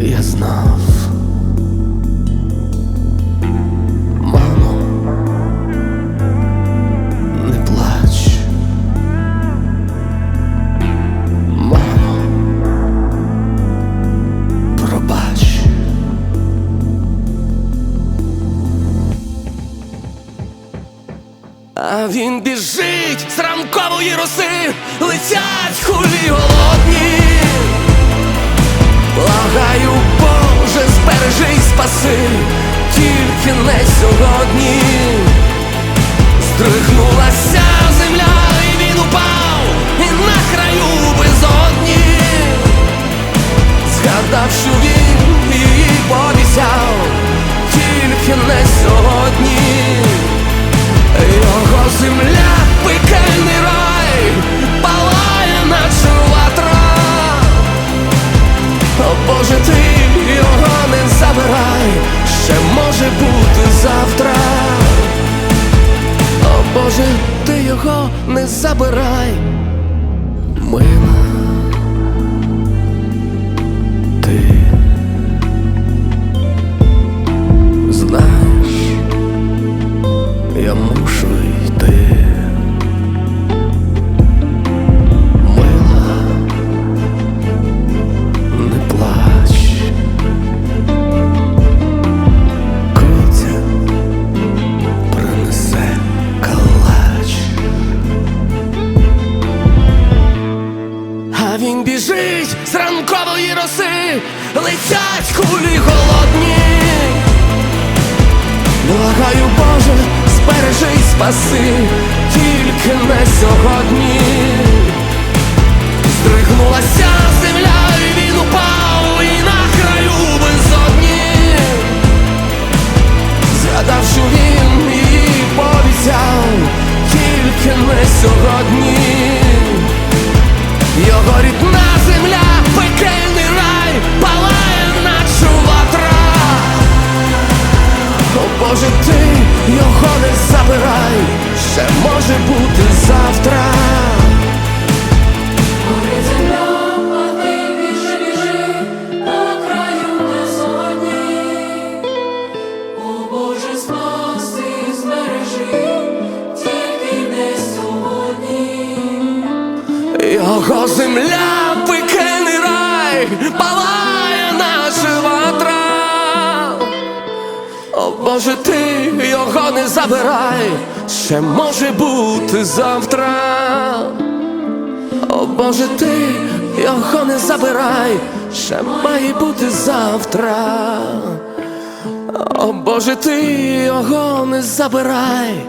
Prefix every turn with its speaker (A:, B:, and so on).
A: Я знав. Мамо, не плач. Мамо, пробач.
B: А він біжить з ранкової роси, летять спаси, тільки не сьогодні. Здригнулася земля, Боже, ти його не забирай.
A: Мила,
B: роси летять кулі голодні. Благаю, Боже, збережи й спаси, тільки не сьогодні. Бути завтра.
C: Горить земля, а біжи, по краю безодні. О Боже, збережи, тільки не сьогодні.
B: Його земля, пекельний рай, Боже, ти його не забирай, ще може бути завтра. О Боже, ти його не забирай, ще має бути завтра. О Боже, ти його не забирай,